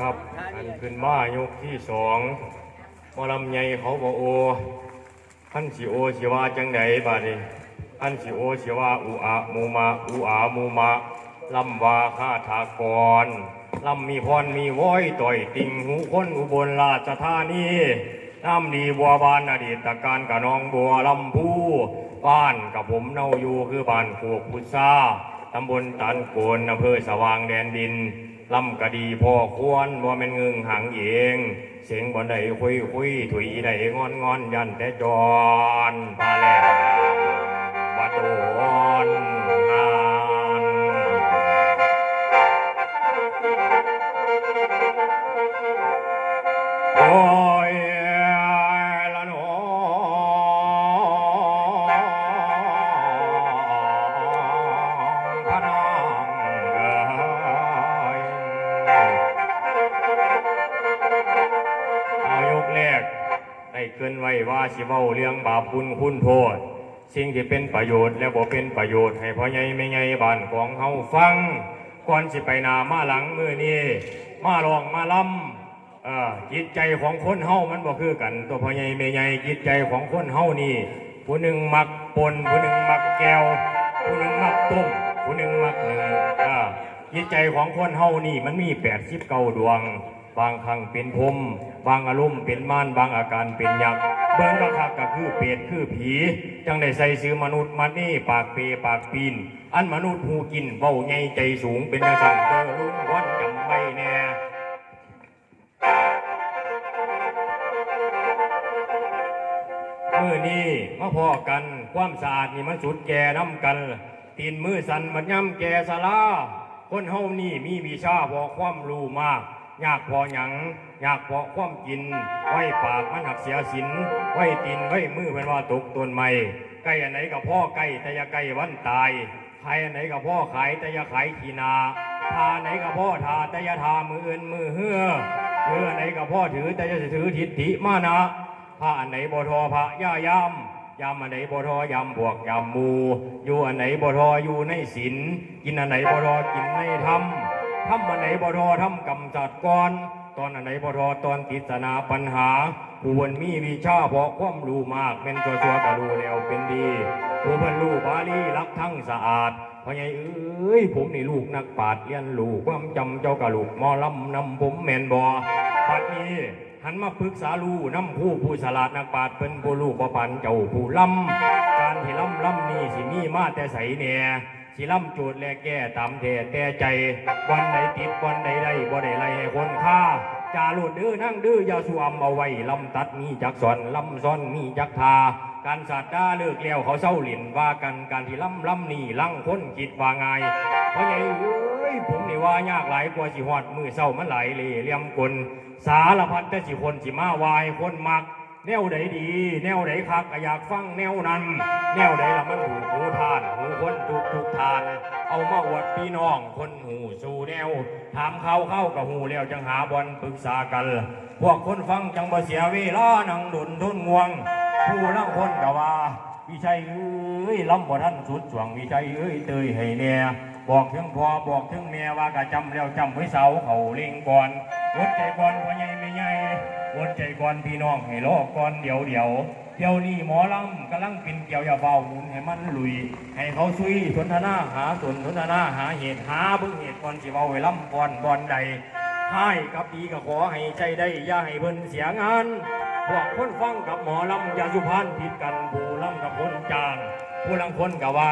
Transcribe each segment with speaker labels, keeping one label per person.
Speaker 1: ครับ อันขึ้นมายกที่สองมอลำใหญ่เขาบอกโอพันสิโอสิว่าจังไดบาดนี้พันสิโอสิว่าอุอามูมาอุอามูมาลำวาคาถากรลำมีพรมีว้อยต่อยติงหูคนอุบลราชธานีน้ำดีบัวบานอดีตการกะนองบัวลำพูบ้านกับผมเน่าอยู่คือบ้านโคกพุทราตำบลตันโกนอำเภอสว่างแดนดิน ลำกะดีพ่อควรบ่แม่นเงึงหางเองเสียงบ่ได้คุยคุยถุยได้งอนงอนยันแต่จอนพาแล้ว เว้าเรื่องบาปบุญคุณโทษ สิ่งที่เป็นประโยชน์และบ่เป็นประโยชน์ให้พ่อใหญ่แม่ใหญ่บ้านของเฮาฟังก่อนสิไปนามาหลังมือนี้มาลองมาล้ำเอ่อจิตใจของคนเฮามันบ่คือกัน ตัวพ่อใหญ่แม่ใหญ่จิตใจของคนเฮานี่ผู้หนึ่งมักปนผู้หนึ่งมักแก้วผู้หนึ่งมักต้มผู้หนึ่งมักหนึ่งอ่าจิตใจของคนเฮานี่มันมีแปดสิบเก้าดวง บางครั้งเป็นพรมบางอารมณ์เป็นม่านบางอาการเป็นยักษ์ เบิ่งกะคักก็คือเปรตคือผี จังได้ใส่ซื้อมนุษย์มานี่ปากเปปากปีน อันมนุษย์หูกินเบ้าใหญ่ใจสูงเป็นจังสั่งเตอลุงวันจำไว้แน่มือนี้มาพอกันความสะอาดนี่มันสุดแก่น้ำกัน ตีนมือสันมันย่ำแก่สาลาคนเฮานี่มีวิชาพอความรู้มาก ยากพอหยังยากพอความกิน ไว้ปากมันหักเสียสิน ไว้ตีนไว้มือเป็นว่าตกตนใหม่ใกล้อันไหนกับพ่อใกล้แต่ยาใกล้วันตายขายอันไหนกับพ่อขายแต่ยาขายทีนาทาไหนกับพ่อทาแต่ยาทามืออื่นมือเฮือเฮืออันไหนกับพ่อถือแต่อยาถือทิฏฐิมานะพระอันไหนบทอพระย่ายำยำอันไหนบทอยำบวกยำมู อยู่อันไหนบทออยู่ในศีลกินอันไหนบทอกินในธรรม ทำอันไหนบทอทำกำจัดก่อน ตอนอันไหนบทอตอนติสนาปัญหาผู้บนมีวิชาพราะความรู้มากเป็นตัวตัวกระรู้แล้วเป็นดีผู้บรรลุบาลีรักทั้งสะอาดเพราะไงเอ้ยผมนี่ลูกนักปราชญ์เรียนรู้ความจำเจ้ากะลูกมอลำนำผมแมนบอปัดนี้หันมาปรึกษาลูน้ำผู้ผู้สลาดนักปราชญ์เป็นผู้ลูกประปันเจ้าผู้ล้ำการที่ล้ำล้ำนี่สิมีมาแต่ใสแหน่ย สิล้ำจทย์และแก้ตามเทแต่ใจวันใดติดวันใดได้บ่ได้ไล่ให้คนฆ่าจาลุดดื้อนั่งดื้อยาสวมเอาไว้ลำตัดมีจักสอนลำซ้อนมีจักทาการสัตว์ด้าเลิกแล้วเขาเศร้าหลินว่ากันการที่ล้ำล้ำนี่ลังคนคิดว่าไงายเพราะไงเอ้ยผมนี่ว่ายากหลายกว่าสิหอดมือเศร้ามันไหลเล่เลี่ยมกลสารพัดแต่สิคนสิมาวายคนมัก แนวใดดี แนวใดคักอยากฟังแนวนั้น แนวใดละมันหูหูทาน คนทุกทุกทาน เอามาอวดพี่น้องคนหูสู่แนว ถามเขาเข้ากับหูแล้วจังหาบอลปรึกษากัน พวกคนฟังจังบ่เสียเวลานังดุนทุนงวง ผู้ลังคนก็ว่าวิชัยเอ้ยล้ำบ่ท่านสุดสวงวิชัยเอ้ยเตยให้แน่บอกถึงพ่อบอกถึงแม่ว่ากะจำแล้วจำไว้เสาเขาเลิงก่อนวดใจก่อนพ่อใหญ่ไม่ใหญ่วดใจก่อนพี่น้องให้รอก่อนเดี๋ยวเดี๋ยว เดี๋ยวนี้หมอลำกำลังเป็นเกี่ยวอย่าเบาหมุนให้มันลุย ให้เขาซุยสนทนาหาสนสนทนาหาเหตุหาเบิ่งเหตุก่อนสิเบาไว้ล่ำก่อนบอนใดให้กับดีก็ขอให้ใจได้อย่าให้เพิ่นเสียงานพวกคนฟังกับหมอลำอย่าสุพานผิดกันผู้ลำกับคนจางผู้ลังคนกับว่า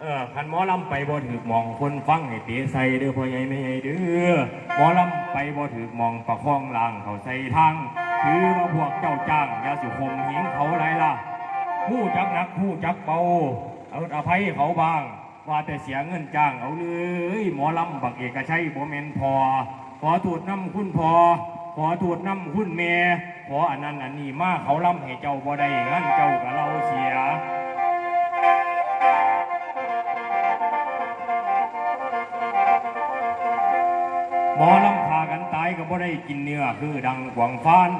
Speaker 1: เออขันหมอลำไปบ่ถือมองคนฟังให้เตีใส่เด้อพ่อใหญ่ไม่ใหญ่เด้อหมอลำไปบ่ถือมองประคองล่างเขาใส่ทาง ถือว่าพวกเจ้าจ้างยาสุคมหิงเขาไรล่ะผู้จักนักผู้จักเบาเอาอภัยเขาบ้าง ว่าแต่เสียเงินจ้างเอาเลยหมอลำบักเอกชัยบ่แม่นพอ ขอถูดน้ำคุณพอ ขอถูดน้ำคุณเมขออันนั้นอันนี้มาเขาล่ำให้เจ้าบ่ได้งั้นเจ้ากับเราเสียหมอลำายก็บ่ได้กินเนื้อคือดังกวางฟาน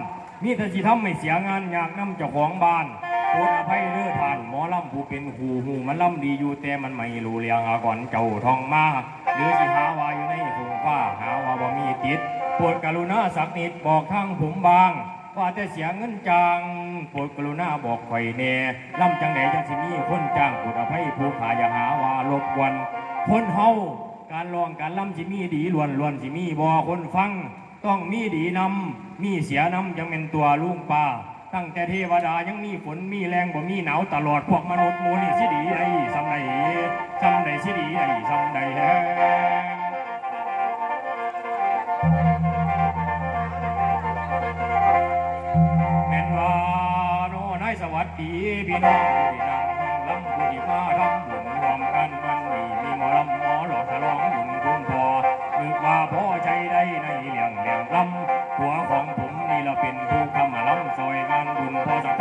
Speaker 1: มีแต่สิทำให้เสียงานอยากนำเจ้าของบ้านโปรดอภัยเลือทานหมอลำผู้เป็นหูหูมันลำดีอยู่แต่มันไม่รู้เรียงอาก่อนเจ้าทองมาหรือสิหาวาอยู่ในถุงฟ้าหาว่าบ่มีติดปรดกรุณาสักนิดบอกทางผมบางว่าแต่เสียเงินจางปรดกรุณาบอกไข่แน่ล่ำจังไหนจังสิมีคนจ้างปรดอภัยผู้ขายหาว่าลบกวนคนเฮา การลองการล่ำสิมีดีล้วนล้วนสิมีบ่คนฟัง ต้องมีดีนำมีเสียนำจังเป็นตัวลุงป้าตั้งแต่เทวดายังมีฝนมีแรงบ่มีหนาวตลอดพวกมนุษย์มูนี่สิดีไอ้สำใดสำใดสิดีไอ้สำใดแฮแม่นว่าโน้นายสวัสดีพี่น้องที่นั่งห้องลำผู้ที่มาทำบุญรวมกันวันนี้มีหมอลำหม อหลอกลองบุญคุณพอนึกว่าพ่อใจได้ในเลี้ยงเลี้ยงลำหัวของผมนี่ละเป็นผู้คำมาลำซอยงานบุญพอสัก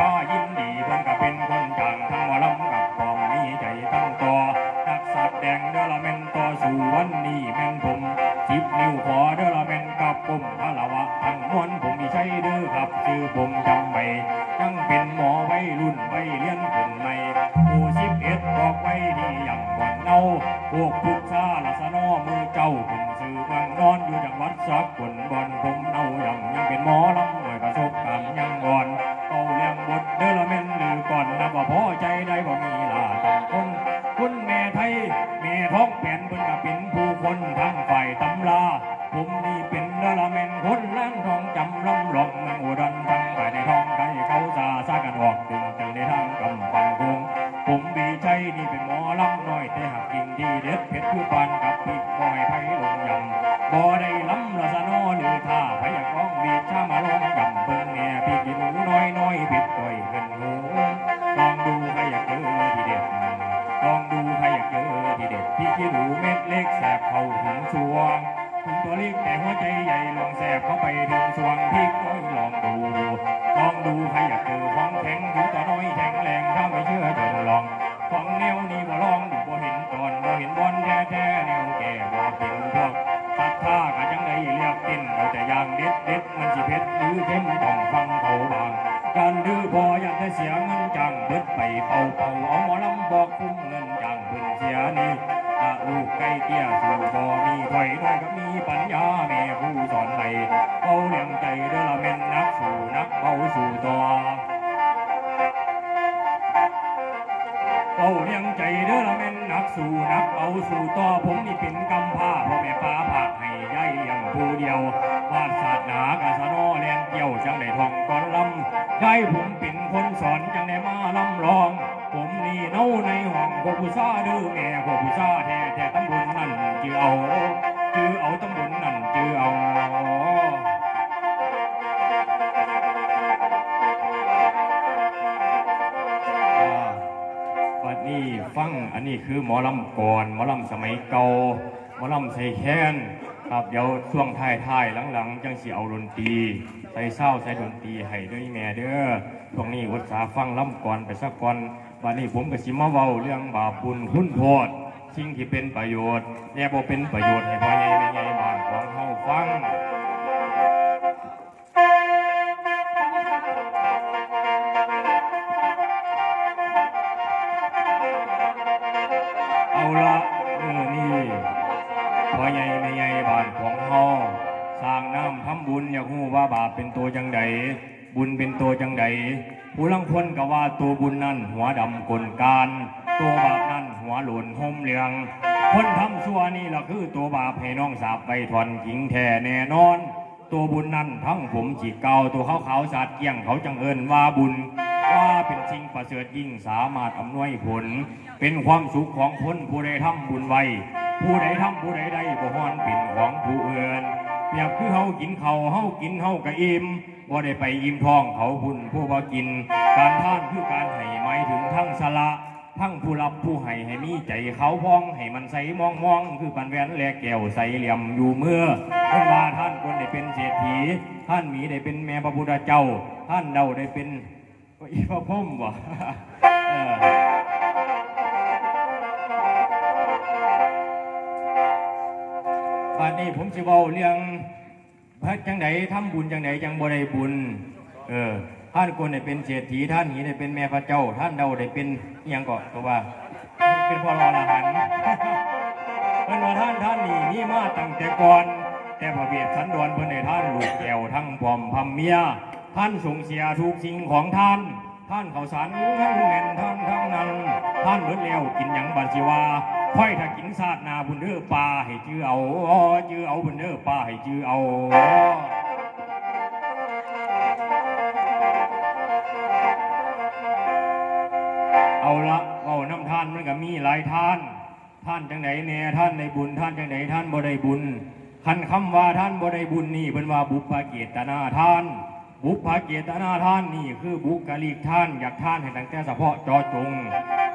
Speaker 1: า ไก่เกี้ยสูบ่มีถอยน้อยก็มีปัญญาแม่ผู้สอนให้เอาเลี้ยงใจเด้อละแม่นนักสู่นักเบาสู่ตัวเอาเลี้ยงใจเด้อละแม่นนักสู่นักเอาสู่ต่อผมนี่เป็นกำพร้าพ่อแม่ป้าผากให้ยายเลี้ยงผู้เดียววาดศาสนากะสะนอเลี้ยงเกี่ยวจังได้ทองก่อนลำได้ผมเป็นคนสอนจังได้มาลำลอง พวกผู้ซาดื้อแม่พวกผู้ซาแท้แท้ตำบลนั่นจือเอาจือเอาตำบลนั่นจือเอาอ่าบัดนี้ฟังอันนี้คือหมอลำก่อนหมอลำสมัยเก่าหมอลำใส่แค้นครับเดี๋ยวช่วงท้ายๆหลังๆ จังสิเอาดนตรีใส่เศร้าใส่ดนตรีให้ด้วยแม่เด้อตรงนี้วัดสาฟังล่ำก่อนไปสักก่อน วันนี้ผมก็สิมาเว้าเรื่องบาปบุญคุณโทษสิ่งที่เป็นประโยชน์แน่บ่เป็นประโยชน์ให้พ่อใหญ่แม่ใหญ่บ้านของเฮาฟังเอาละเมื่อนี้พ่อใหญ่แม่ใหญ่บ้านของเฮาสร้างน้ำทำบุญอยากฮู้ว่าบาปเป็นตัวจังใด บุญเป็นตัวจังใดผู้ลังคนก็ว่าตัวบุญนั่นหัวดำกลการตัวบาปนั่นหัวหล่นห่มเหลือง คนทำชั่วนี่ล่ะคือตัวบาปให้น้องสาบไปทอนหญิงแท้แน่นอน ตัวบุญนั่นทั้งผมจีเกาตัวเขาขาวสาดเกี้ยงเขาจังเอินว่าบุญ ว่าเป็นสิ่งประเสริฐยิ่งสามารถอำนวยผล เป็นความสุขของคนผู้ใดทำบุญไว้ผู้ใดทำผู้ใดได้บ่ฮอนเป็นของผู้อื่น รียบคือเฮากินเขาเฮากินเฮากะอิ่มบ่ได้ไปอิ่มท้องเขาบุญผู้บ่กิน การท่านคือการให้หมายถึงทั้งสละทั้งผู้รับผู้ให้ให้มีใจเขาพองให้มันใสมองมองคือปันแหวนแลแก้วใสเหลี่ยมอยู่เมื่อเพิ่นว่าท่านคนได้เป็นเศรษฐี ท่านหมีได้เป็นแม่พระพุทธเจ้า ท่านเดาได้เป็นอีพระพุ่มบ่เอ อบัดนี้ผมสิเว้าเรื่องพระจังไดทำบุญจังไดจังบ่ได้บุญ เออ ท่านคนได้เป็นเศรษฐีท่านหีได้เป็นแม่พระเจ้า ท่านเดาได้เป็นอหยังก็ตัวว่า เป็นพ่อรอละหันเพิ่นว่าท่านท่านนี่นี่มาตั้งแต่ก่อน แต่พระเวทสันดรเพิ่นให้ท่านลูกแก้วทั้งปอมพำเมีย ท่านส่งเสียทุกสิ่งของท่าน ท่านเขาสารท่านแม่นท่านทั้งนั้น ท่านเบิดแล้วกินหยังบัดสิว่า ค่อยถ้ากินซาดนาบุญเด้อปลาให้จื้อเอาจื้อเอาบุญเด้อปลาให้จื้อเอาเอาละเอาน้ำท่านมันก็มีหลายท่าน ท่านจังไหนแน่ท่านในบุญท่านจังไหนท่านบ่ได้บุญคันคำว่าท่านบ่ได้บุญนี่เป็นว่าบุพเกตนาท่าน บุพเกตนาท่านนี่คือบุคลิกท่าน อยากท่านให้ตั้งแต่เฉพาะจอจง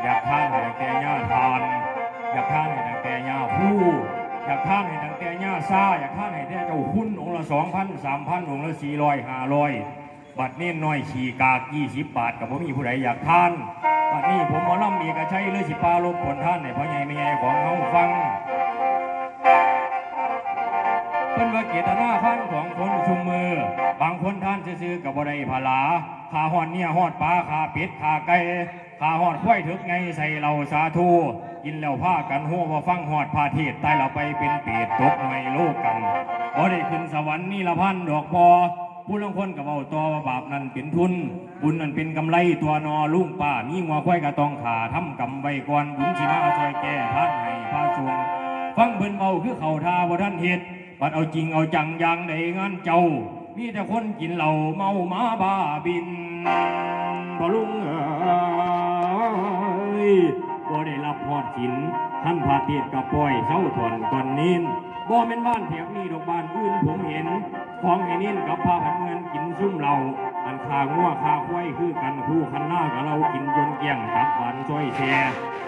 Speaker 1: อยากท่านให้ตั้งแต่ย่าทาน อยากท่านให้ตั้งแต่ย่าผู้อยากท่านให้ตั้งแต่ย่าซาอยากท่านให้แต่เจ้าหุ้นองค์ละสองพันสามพันองค์ละสี่ร้อยห้าร้อยบัดนี้น้อยขีกากยี่สิบบาทกับผมมีผู้ใดอยากท่านบัดนี้ผมหมอลำเอกใชัยเลยสิปาลบผลท่านในพ่อใหญ่ไม่ใหญ่ของเฮาฟังเป็นว่าเกียรติหน้าท่านของคนชุมมือ บางคนท่านซื้อกับบ่ได้ผาลาขาหอดเนี่ยหอดปลาขาเป็ดขาไก่ขาหอดควายถึกไงใส่เหล่าสาธุ กินแล้วผ้ากันหัวว่าฟังหอดพาเทศตายเราไปเป็นเปรตตกในโลกกันบ่ได้ขึ้นสวรรค์นี่ละพันดอกพอผู้ลางคนกับเอาตัวบาปนั้นเป็นทุน บุญนั้นเป็นกำไรตัวนอลุงป้ามีงัวควายกระตองขาทำกำไว้ก่อนบุญสิมาช่วยแก้ท่านให้พาสวง ฟังเพิ่นเบาคือเขาทาบ่ท่านเฮ็ดบัดเอาจริงเอาจังอย่างใดงานเจ้า มีแต่คนกินเหล้าเมาหมาบ้าบินบ่ลุงเอ้ย บ่ได้รับพอดินท่านพาเทศกับปล่อยเศร้าถอนก่อนนินบ่แม่นบ้านแถวนี้ดอกบ้านอื่นผมเห็น ของไอ้นินกับพาพันเงินกินซุ่มเหล้าอันคางัวคาควายคือกันคู่คันหน้ากับเรากินจนเกี้ยงตับหวานซอยแช่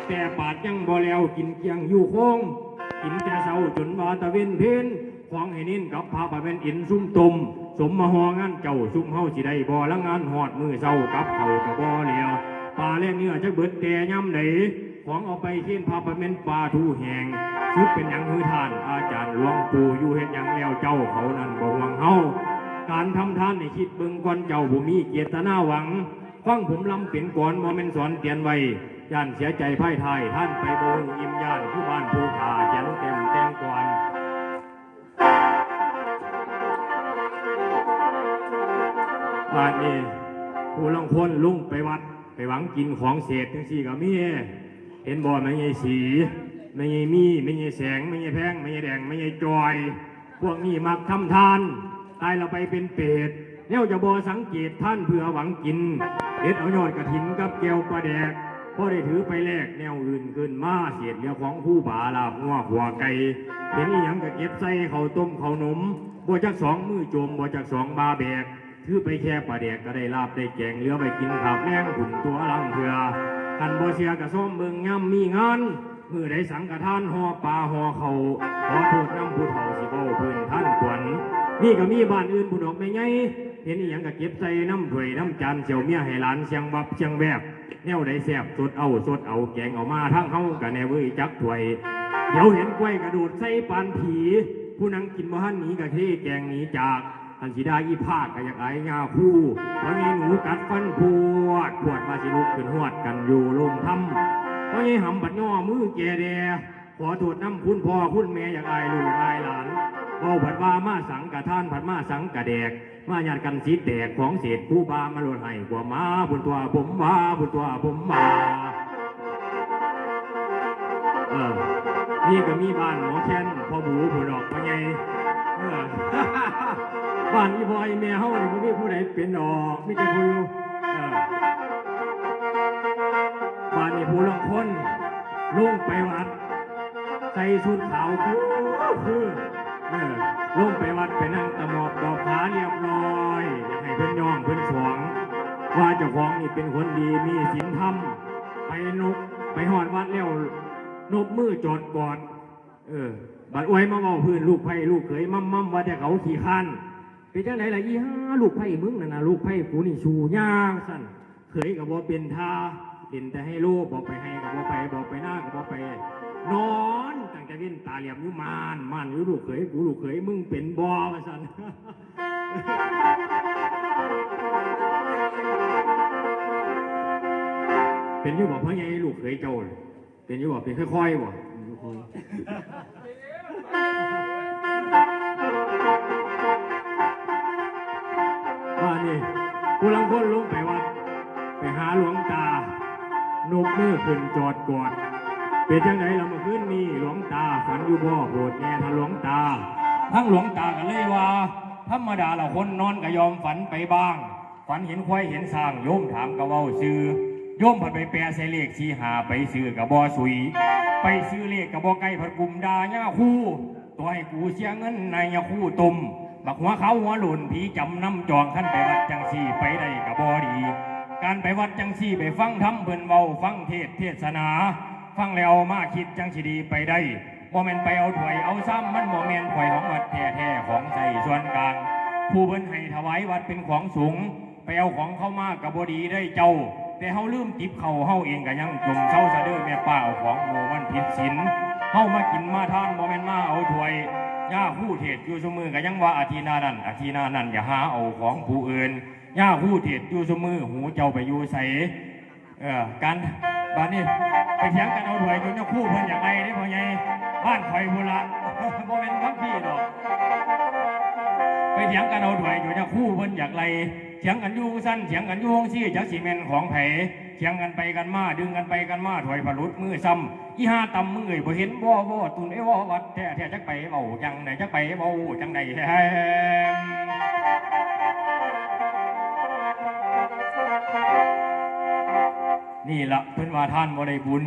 Speaker 1: แต่ปาดยังบ่แล้วกินเกี้ยงอยู่โคงกินแต่เช้าจนว่าตะเวนเพนของให้นินกับพาไปเป็นอินซุ่มตุมสมมาหองานเจ้าซุ่มเฮาสิได้บ่ละงานหอดมือเช้ากับเขากับบ่เลียวปลาแล่เนื้อจะเบิดแต่ย่ำไหน ของเอาไปเช่นพาไปเป็นปลาทูแหงซึกเป็นหยังฮือทาน อาจารย์หลวงปู่อยู่เฮ็ดหยังแล้วเจ้าเขานั่นบ่หวังเฮาการทำทานในคิดเบิ่งก่อนเจ้าบ่มีเจตนาหวังฟังผมลำเป็นก่อนบ่แม่นสอนเตียนไว้ย่านเสียใจพ่ายทายท่านไปโบ่ฮู้ยิ้มย่านผู้บ้านผู้ขาเขียนเต็มแตงก่อนบ้านนี้ผู้ลางคนลุ่งไปวัด ไปหวังกินของเศษทั้งสี่ก็มี เห็นบ่ไม่ใช่สีไม่ใช่มีไม่ใช่แสงไม่ใช่แพงไม่ใช่แดงไม่ใช่จอย พวกนี้มักทำทานตายเราไปเป็นเปรตเนี่ยจะบอสังเกตท่านเพื่อหวังกินเด็ดเอายอดกระถินกับแก้วปลาแดกพอได้ถือไปแลกแนวอื่นขึ้นมาเสียดเรียของผู้บาลาบงัวหัวไก่เห็นอีหยังก็เก็บใส่ข้าวต้มข้าวนมบ่จักสองมือโจมบ่จักสองบาแบกถือไปแค่ปลาแดกก็ได้ลาบได้แกงเหลือไปกินข้าวแมงขุนตัวลังเถื่อ กันบ่เสียกะส้มเบิงย่ำมีงานมือได้สังกทานหอปลาหอเขาขอโทษน้ำผู้เฒ่าสิเบ้าเพื้นท่านขวัญนี่ก็มีบ้านอื่นผู้ดอกไม่ไงเห็นอีหยังก็เก็บใส่น้ำถ้วยน้ำจานเจียวเมียให้หลานเชียงบับเชียงแวบแนวใดแสบสดเอาสดเอาแกงเอามาทั้งเฮากับแนวเว้ยจักถ้วยเดี๋ยวเห็นกล้วยกระโดดใส่ปานผี ผู้นังกินบ่หันหนีกะเทแกงหนีจาก อันสีดาอีภาคก็อยากไอ้งาคู่เพราะมีหนูกัดฟันพวดพวดมาสิลุกขึ้นหวดกันอยู่ลงถ้ำเพราะยี่หำบัดย่อมือแกแดขอโทษน้ำคุณพ่อคุณแม่อยากอายลูกอายหลานเบาผัดว่ามาสังกะท่านผัดมาสังกะแดก มาหยาดกันสีแดกของเศษคู่บามาโลดให้กว่ามาบุญตัวผมมาบุญตัวผมมาเออนี่ก็มีบ้านหมอแค้นพ่อบูผู้ดอกพ่อใหญ่เออ บ้านอีบอยแม่เฮานี่บ่มีผู้ใดเป็นดอกมีแต่ผู้เอ่อบ้านนี่ผู้ลางคนลงไปวัด ใส่ชุดขาวคือคือเออลงไปวัดไปนั่งตะหมอบดอกขาเรียบร้อยอยากให้เพิ่นย่องเพิ่นสวง ว่าเจ้าของนี่เป็นคนดีมีศีลธรรมไปนกไปหอดวัดแล้วนบมือจอดกอด เออบัดอวยมาเว้าพื้นลูกไผ่ลูกเขยมั่มมั่มว่าแต่เขาขี่คัน เป็นจังไหนล่ะอีห้าลูกไผ่มึงน่ะนะลูกไผ่กูนี่ชูย่างสั่นเขยกับบ่เป็นทาเห็นแต่ให้ลูกบอกไปให้กับบ่ไปบอกไปหน้ากับบ่ไป นอนตั้งแต่เว้นตาเหลี่ยมอยู่มานมานอยู่ลูกเขยกูลูกเขยมึงเป็นบ่ว่าสั่นเป็นอยู่บอกพ่อใหญ่ลูกเขยเจ้าน่ะเป็นอยู่บอกเป็นค่อยๆบ่ ผู้ลังคนลงไปวัด ไปหาหลวงตานกมือขึ้นจอดกอดเป็นจังไงเรามาขึ้นนี่หลวงตาฝันอยู่บ่โปรดแน่ท่านหลวงตา ทั้งหลวงตากันเลยว่า ธรรมดาเราคนนอนก็ยอมฝันไปบ้าง ฝันเห็นควายเห็นสร้างโยมถามก็เว้าซื้อโยมผัดไปแปลใส่เลขสีหาไปซื้อกับบ่สุย ไปซื้อเลขกับบ่ไก่ผัดกลุ่มดาย่าคู่ตัวให้กูเสียเงินในยาคู่ตุ่ม บักหัวเขาหัวหลุนผีจำนำจองขั้นไปวัดจังสี่ไปได้กับบ่ดี การไปวัดจังสี่ไปฟังธรรมเพิ่นเว้าฟังเทศเทศนา ฟังแล้วมาคิดจังสิดีไปได้บ่แมนไปเอาถวยเอาซ้ำมันบ่แม่นถวยของวัดแท้ๆของใส่ส่วนกลาง ผู้เพิ่นให้ถวายวัดเป็นของสูง ไปเอาของเข้ามากับ่ดีได้เจ้า แต่เฮาลืมติบเขาเฮาเองก็ยังจมเศร้าสะเด้อแม่ป้าเอาของหมู่มันผิดศีลเฮามากินมาทานบ่แมนมาเอาถวย ย่าผู้เทศอยู่ซุมือก็ยังว่าอาทีนานั่นอาทีนานั่นอย่าหาเอาของผู้อื่นย่าผู้เทศอยู่ซุมือหูเจ้าไปอยู่ใส่เออการบ้านนี้ไปเถียงกันเอาถวยจนเจ้าคู่เพิ่นอยากไรได้พ่อใหญ่บ้านข่อยบุละบ่เป็นพักพี่ดอกไปเถียงกันเอาถวยจนเจ้าคู่เพิ่นอยากไรเถียงกันอยู่สั้นเถียงกันอยู่งซี่จักสีเมนของไผ่ เถียงกันไปกันมาดึงกันไปกันมาถวยผลุดมือซ้ำอีห้าตำมึงเอ่ยบ่เห็นบ่บ่ตุนไอ้บ่วัดแท้แท้จักไปเบาจังไหนจักไปเบาจังใดแฮมนี่ละเพิ่นว่าท่านบ่ได้บุญ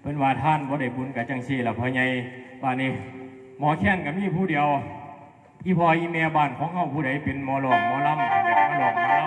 Speaker 1: เพิ่นว่าท่านบ่ได้บุญกับจังซี่ละพ่อใหญ่ว่านี่หมอแค้นก็มีผู้เดียวอีพ่ออีแม่บ้านของเฮาผู้ใดเป็นหมอหลอกหมอลำอยากมาหลอกมาลำ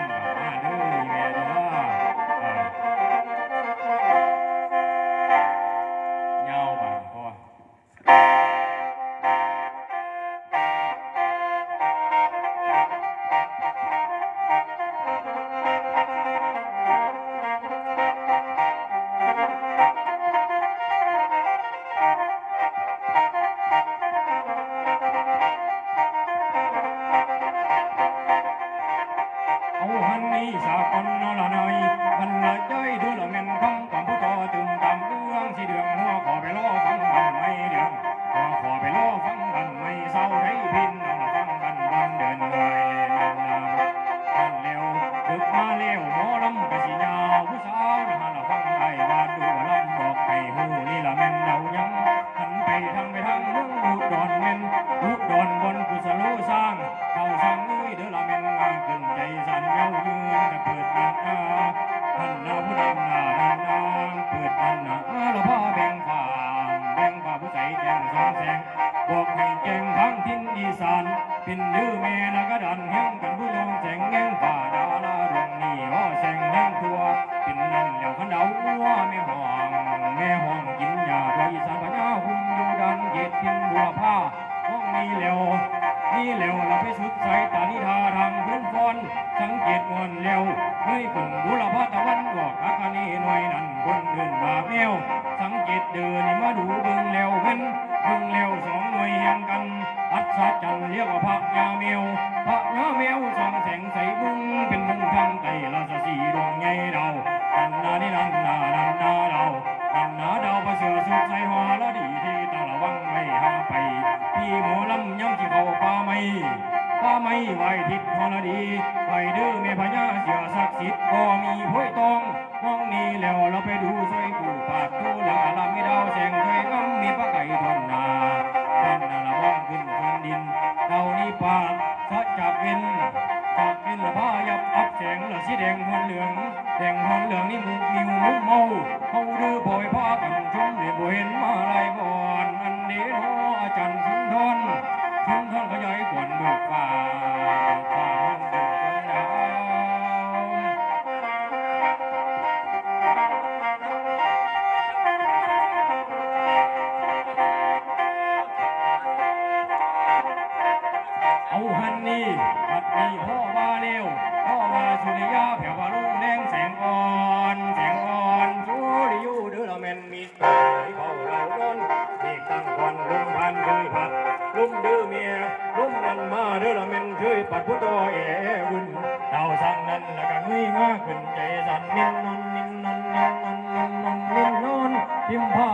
Speaker 1: พญาเสียศักดิ์สิทธิ์ก็มีห้วยตองห้องนี้แล้วเราไปดูใส่กูปากตูหลังอลามีดาวแสงเคยงำมีปลาไก่ทอนนาทอนนาละมองขึ้นพื้นดินเดานี้ปากสะจากเว้นจากเป็นละผ้ายับอับแสงละสีแดงหอนเหลืองแดงหอนเหลืองนี่มุกมิวมุกเมาเฮาดื้อบ่อยผ้ากันชมเลยบ่เห็นมาลายบอนอันเดียวอาจารย์สุนทร ปัดนี้พ่อว่าเร็วพ่อว่าสุริยาแผ่วว่าลุงแดงแสงอ่อนแสงอ่อนสุริยูเดือละแมนมีตายเฝ้าเราโดนนี่ตั้งก่อนลุงพันเคยผัดลุมดื้อเมียลุมนันมาเด้อละเมนเคยปัดผู้ตัวเอวุ่นเต่าสั่งนั้นแล้วก็เงยง่าขึ้นใจสั่นนิ่นนอนนิ่นนอนนิ่นนอนนิ่นนอนนิ่นนอนพิมพ์ผ้า